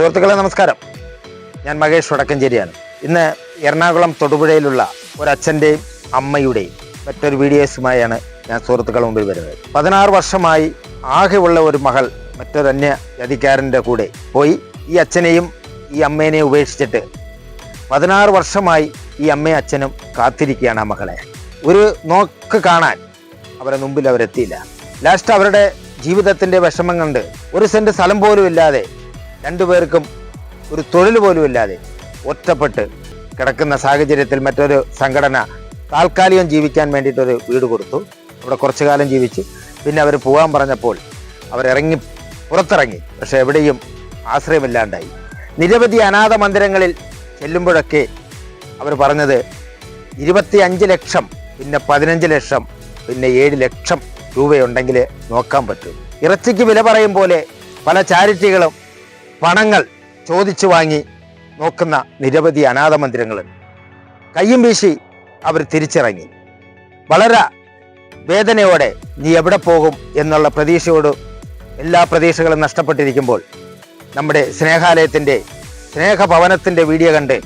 സുഹൃത്തുക്കളെ നമസ്കാരം. ഞാൻ മഹേഷ് വടക്കഞ്ചേരിയാണ്. ഇന്ന് എറണാകുളം തൊടുപുഴയിലുള്ള ഒരച്ഛന്റെയും അമ്മയുടെയും മറ്റൊരു വീഡിയോസുമായാണ് ഞാൻ സുഹൃത്തുക്കളെ മുമ്പിൽ വരുന്നത്. പതിനാറ് വർഷമായി ആകെയുള്ള ഒരു മകൾ മറ്റൊരന്യ ജതിക്കാരന്റെ കൂടെ പോയി ഈ അച്ഛനെയും ഈ അമ്മേനെയും ഉപേക്ഷിച്ചിട്ട് പതിനാറ് വർഷമായി ഈ അമ്മയും അച്ഛനും കാത്തിരിക്കുകയാണ് ആ മകളെ. ഒരു നോക്ക് കാണാൻ അവരെ മുമ്പിൽ അവരെത്തിയില്ല. ലാസ്റ്റ് അവരുടെ ജീവിതത്തിന്റെ വിഷമം കണ്ട് ഒരു സെന്റ് സ്ഥലം പോലും ഇല്ലാതെ രണ്ടുപേർക്കും ഒരു തൊഴിൽ പോലും ഇല്ലാതെ ഒറ്റപ്പെട്ട് കിടക്കുന്ന സാഹചര്യത്തിൽ മറ്റൊരു സംഘടന താൽക്കാലികം ജീവിക്കാൻ വേണ്ടിയിട്ടൊരു വീട് കൊടുത്തു. അവിടെ കുറച്ചു കാലം ജീവിച്ച്. പിന്നെ അവർ പോകാൻ പറഞ്ഞപ്പോൾ അവരിറങ്ങി പുറത്തിറങ്ങി. പക്ഷെ എവിടെയും ആശ്രയമില്ലാണ്ടായി. നിരവധി അനാഥ മന്ദിരങ്ങളിൽ ചെല്ലുമ്പോഴൊക്കെ അവർ പറഞ്ഞത് ഇരുപത്തി അഞ്ച് ലക്ഷം പിന്നെ പതിനഞ്ച് ലക്ഷം പിന്നെ ഏഴ് ലക്ഷം രൂപയുണ്ടെങ്കിൽ നോക്കാൻ പറ്റും. ഇറച്ചിക്ക് വില പറയും പോലെ പല ചാരിറ്റികളും പണങ്ങൾ ചോദിച്ചു വാങ്ങി നോക്കുന്ന നിരവധി അനാഥ മന്ദിരങ്ങളുണ്ട് കയ്യും വീശി അവർ തിരിച്ചിറങ്ങി. വളരെ വേദനയോടെ നീ എവിടെ പോകും? എന്നുള്ള പ്രതീക്ഷയോട് എല്ലാ പ്രതീക്ഷകളും നഷ്ടപ്പെട്ടിരിക്കുമ്പോൾ നമ്മുടെ സ്നേഹാലയത്തിന്റെ സ്നേഹഭവനത്തിന്റെ വീഡിയോ കണ്ട്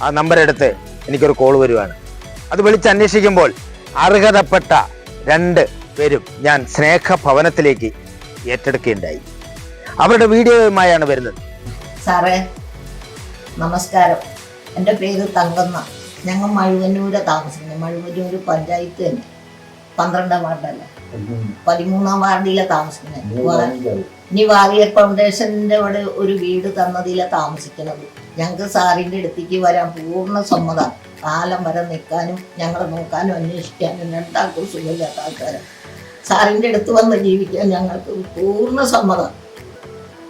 ആ നമ്പരെടുത്ത് എനിക്കൊരു കോൾ വരുവാണ്. അത് വിളിച്ച് അന്വേഷിക്കുമ്പോൾ അർഹതപ്പെട്ട രണ്ട് പേരും ഞാൻ സ്നേഹഭവനത്തിലേക്ക് ഏറ്റെടുക്കുകയുണ്ടായി. അവരുടെ വീഡിയോയുമായാണ് വരുന്നത്. സാറേ നമസ്കാരം. എന്റെ പേര് തങ്കമ്മ. ഞങ്ങൾ മഴുവന്നൂരെ താമസിക്കുന്നത്. മഴുവന്നൂര് പഞ്ചായത്ത് തന്നെ. പന്ത്രണ്ടാം വാർഡല്ല? പതിമൂന്നാം വാർഡിലെ താമസിക്കുന്നത്. ഇനി വാരിയർ ഫൗണ്ടേഷന്റെ അവിടെ ഒരു വീട് തന്നതിലെ താമസിക്കുന്നത്. ഞങ്ങൾക്ക് സാറിന്റെ അടുത്തേക്ക് വരാൻ പൂർണ സമ്മതം. കാലം വരെ നിൽക്കാനും ഞങ്ങളെ നോക്കാനും അന്വേഷിക്കാനും രണ്ടാൾക്കും സുഖമില്ലാത്ത ആൾക്കാരാണ് സാറിന്റെ അടുത്ത് വന്ന് ജീവിക്കാൻ ഞങ്ങൾക്ക് പൂർണ സമ്മതം.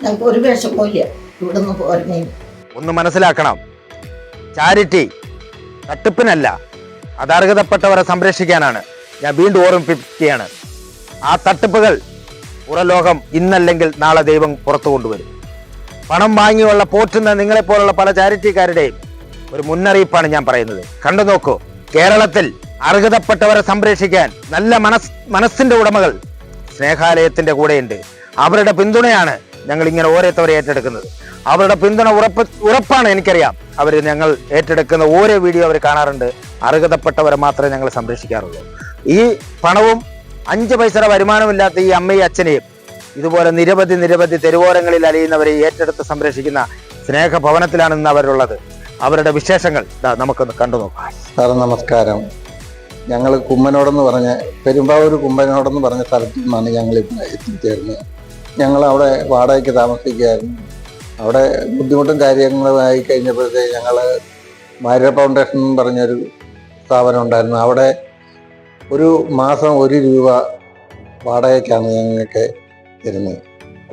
ഞങ്ങൾക്ക് ഒരു വിഷമമില്ല ഇവിടെ നിന്ന് പോരണേ ഒന്ന് മനസ്സിലാക്കണം. ചാരിറ്റി തട്ടിപ്പിനല്ല അതർഹതപ്പെട്ടവരെ സംരക്ഷിക്കാനാണ്. ഞാൻ വീണ്ടും ഓർമ്മിപ്പിക്കുകയാണ്. ആ തട്ടിപ്പുകൾ പുറലോകം ഇന്നല്ലെങ്കിൽ നാളെ ദൈവം പുറത്തു കൊണ്ടുവരും. പണം വാങ്ങിയുള്ള പോറ്റുന്ന നിങ്ങളെപ്പോലുള്ള പല ചാരിറ്റിക്കാരുടെയും ഒരു മുന്നറിയിപ്പാണ് ഞാൻ പറയുന്നത്. കണ്ടു നോക്കൂ കേരളത്തിൽ അർഹതപ്പെട്ടവരെ സംരക്ഷിക്കാൻ നല്ല മനസ് മനസ്സിന്റെ ഉടമകൾ സ്നേഹാലയത്തിന്റെ കൂടെയുണ്ട്. അവരുടെ പിന്തുണയാണ് ഞങ്ങൾ ഇങ്ങനെ ഓരോരുത്തവരെ ഏറ്റെടുക്കുന്നത്. അവരുടെ പിന്തുണ ഉറപ്പ് ഉറപ്പാണ് എനിക്കറിയാം. അവർ ഞങ്ങൾ ഏറ്റെടുക്കുന്ന ഓരോ വീഡിയോ അവർ കാണാറുണ്ട്. അർഹതപ്പെട്ടവരെ മാത്രമേ ഞങ്ങൾ സംരക്ഷിക്കാറുള്ളൂ. ഈ പണവും അഞ്ച് പൈസയുടെ വരുമാനമില്ലാത്ത ഈ അമ്മയും അച്ഛനെയും ഇതുപോലെ നിരവധി നിരവധി തെരുവോരങ്ങളിൽ അലിയുന്നവരെ ഏറ്റെടുത്ത് സംരക്ഷിക്കുന്ന സ്നേഹഭവനത്തിലാണ് ഇന്ന് അവരുള്ളത്. അവരുടെ വിശേഷങ്ങൾ നമുക്കൊന്ന് കണ്ടു നോക്കാം. സാർ നമസ്കാരം. ഞങ്ങൾ കുമ്മനോടെന്ന് പറഞ്ഞ പെരുമ്പാവൂർ കുമ്മനോടെന്ന് പറഞ്ഞ സ്ഥലത്തു നിന്നാണ് ഞങ്ങൾ എത്തിച്ചേർന്നത്. ഞങ്ങൾ അവിടെ വാടകയ്ക്ക് താമസിക്കുകയായിരുന്നു. അവിടെ ബുദ്ധിമുട്ടും കാര്യങ്ങളുമായി കഴിഞ്ഞപ്പോഴത്തേക്ക് ഞങ്ങൾ മാര്യ ഫൗണ്ടേഷൻ എന്ന് പറഞ്ഞൊരു സ്ഥാപനം ഉണ്ടായിരുന്നു. അവിടെ ഒരു മാസം ഒരു രൂപ വാടകയ്ക്കാണ് ഞങ്ങൾക്ക് തരുന്നത്.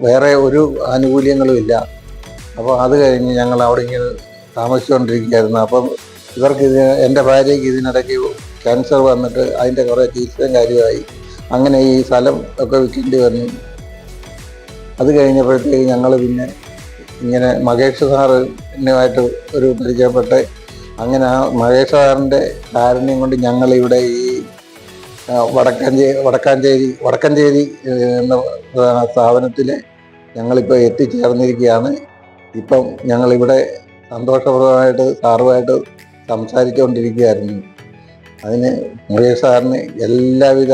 വേറെ ഒരു ആനുകൂല്യങ്ങളും ഇല്ല. അപ്പോൾ അത് കഴിഞ്ഞ് ഞങ്ങൾ അവിടെ ഇങ്ങനെ താമസിച്ചുകൊണ്ടിരിക്കുകയായിരുന്നു. അപ്പം ഇവർക്ക് ഇത് എന്റെ ഭാര്യയ്ക്ക് ഇതിനിടയ്ക്ക് ക്യാൻസർ വന്നിട്ട് അതിന്റെ കുറേ ചികിത്സയും കാര്യമായി അങ്ങനെ ഈ സ്ഥലം ഒക്കെ വിൽക്കേണ്ടി വന്നു. അത് കഴിഞ്ഞപ്പോഴത്തേക്ക് ഞങ്ങൾ പിന്നെ ഇങ്ങനെ മഹേഷ് സാറിനുമായിട്ട് ഒരു പരിചയപ്പെട്ട് അങ്ങനെ ആ മഹേഷ് സാറിന്റെ കാരുണ്യം കൊണ്ട് ഞങ്ങളിവിടെ ഈ വടക്കഞ്ചേരി വടക്കാഞ്ചേരി വടക്കഞ്ചേരി എന്ന സ്ഥാപനത്തിൽ ഞങ്ങളിപ്പോൾ എത്തിച്ചേർന്നിരിക്കുകയാണ്. ഇപ്പം ഞങ്ങളിവിടെ സന്തോഷപ്രദമായിട്ട് സാറുമായിട്ട് സംസാരിച്ചുകൊണ്ടിരിക്കുകയായിരുന്നു. അതിന് മുകേഷ് സാറിന് എല്ലാവിധ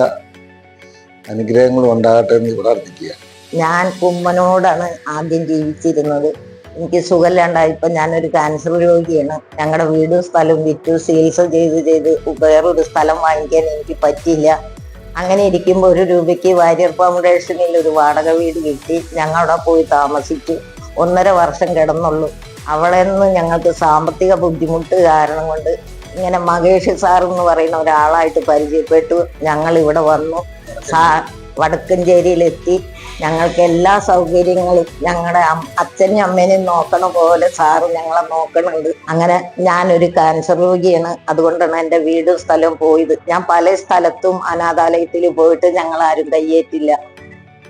അനുഗ്രഹങ്ങളും ഉണ്ടാകട്ടെ എന്ന് പ്രാർത്ഥിക്കുക ഞാൻ കുമ്മനോടാണ് ആദ്യം ജീവിച്ചിരുന്നത്. എനിക്ക് സുഖമില്ലാണ്ടായപ്പോൾ ഞാനൊരു ക്യാൻസർ രോഗിയാണ്. ഞങ്ങളുടെ വീടും സ്ഥലവും വിറ്റു. ചികിത്സ ചെയ്ത് ചെയ്ത് വേറൊരു സ്ഥലം വാങ്ങിക്കാൻ എനിക്ക് പറ്റിയില്ല. അങ്ങനെ ഇരിക്കുമ്പോൾ ഒരു രൂപയ്ക്ക് വാര്യർ ഫൗണ്ടേഷനിൽ ഒരു വാടക വീട് കിട്ടി ഞങ്ങളവിടെ പോയി താമസിച്ചു. ഒന്നര വർഷം കിടന്നുള്ളൂ. അവിടെ നിന്ന് ഞങ്ങൾക്ക് സാമ്പത്തിക ബുദ്ധിമുട്ട് കാരണം കൊണ്ട് ഇങ്ങനെ മഹേഷ് സാർ എന്ന് പറയുന്ന ഒരാളായിട്ട് പരിചയപ്പെട്ടു. ഞങ്ങൾ ഇവിടെ വന്നു. സാ വടക്കഞ്ചേരിയിലെത്തി. ഞങ്ങൾക്ക് എല്ലാ സൗകര്യങ്ങളും ഞങ്ങളുടെ അച്ഛനും അമ്മേനെയും നോക്കണ പോലെ സാറ് ഞങ്ങളെ നോക്കണുണ്ട് അങ്ങനെ ഞാനൊരു ക്യാൻസർ രോഗിയാണ്. അതുകൊണ്ടാണ് എന്റെ വീടും സ്ഥലവും പോയത്. ഞാൻ പല സ്ഥലത്തും അനാഥാലയത്തിൽ പോയിട്ട് ഞങ്ങൾ ആരും കയ്യേറ്റില്ല.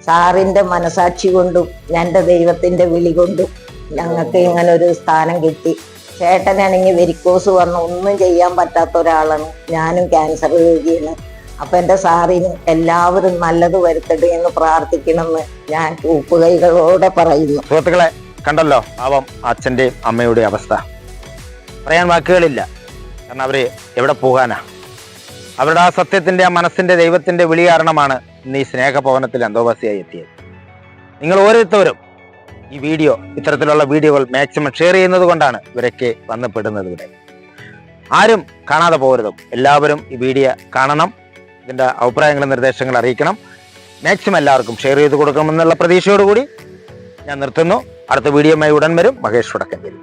സാറിന്റെ മനസാക്ഷി കൊണ്ടും എന്റെ ദൈവത്തിന്റെ വിളി കൊണ്ടും ഞങ്ങൾക്ക് ഇങ്ങനെ ഒരു സ്ഥാനം കിട്ടി. ചേട്ടനാണെങ്കിൽ വെരിക്കോസ് വന്ന് ഒന്നും ചെയ്യാൻ പറ്റാത്ത ഒരാളാണ്. ഞാനും ക്യാൻസർ രോഗിയാണ്. അപ്പൊ എന്റെ സാറിന് എല്ലാവരും നല്ലത് വരുത്തട്ടെ എന്ന് പ്രാർത്ഥിക്കണമെന്ന് ഞാൻ കൂപ്പുകൈകളോടെ പറയുന്നു. സുഹൃത്തുക്കളെ കണ്ടല്ലോ പാവം അച്ഛന്റെയും അമ്മയുടെയും അവസ്ഥ. പറയാൻ വാക്കുകളില്ല. കാരണം അവർ എവിടെ പോകാനാ? അവരുടെ ആ സത്യത്തിന്റെ ആ മനസ്സിന്റെ ദൈവത്തിന്റെ വിളി കാരണമാണ് ഇന്ന് ഈ സ്നേഹഭവനത്തിൽ അന്തോവാസിയായി എത്തിയത്. നിങ്ങൾ ഓരോരുത്തരും ഈ വീഡിയോ ഇത്തരത്തിലുള്ള വീഡിയോകൾ മാക്സിമം ഷെയർ ചെയ്യുന്നത് കൊണ്ടാണ് ഇവരൊക്കെ വന്നപ്പെടുന്നത് ഇവിടെ. ആരും കാണാതെ പോകരുതും. എല്ലാവരും ഈ വീഡിയോ കാണണം. ഇതിന്റെ അഭിപ്രായങ്ങളും നിർദ്ദേശങ്ങളും അറിയിക്കണം. മാക്സിമം എല്ലാവർക്കും ഷെയർ ചെയ്ത് കൊടുക്കണമെന്നുള്ള പ്രതീക്ഷയോടുകൂടി ഞാൻ നിർത്തുന്നു. അടുത്ത വീഡിയോയുമായി ഉടൻ വരും. മഹേഷ് വടക്കഞ്ചേരി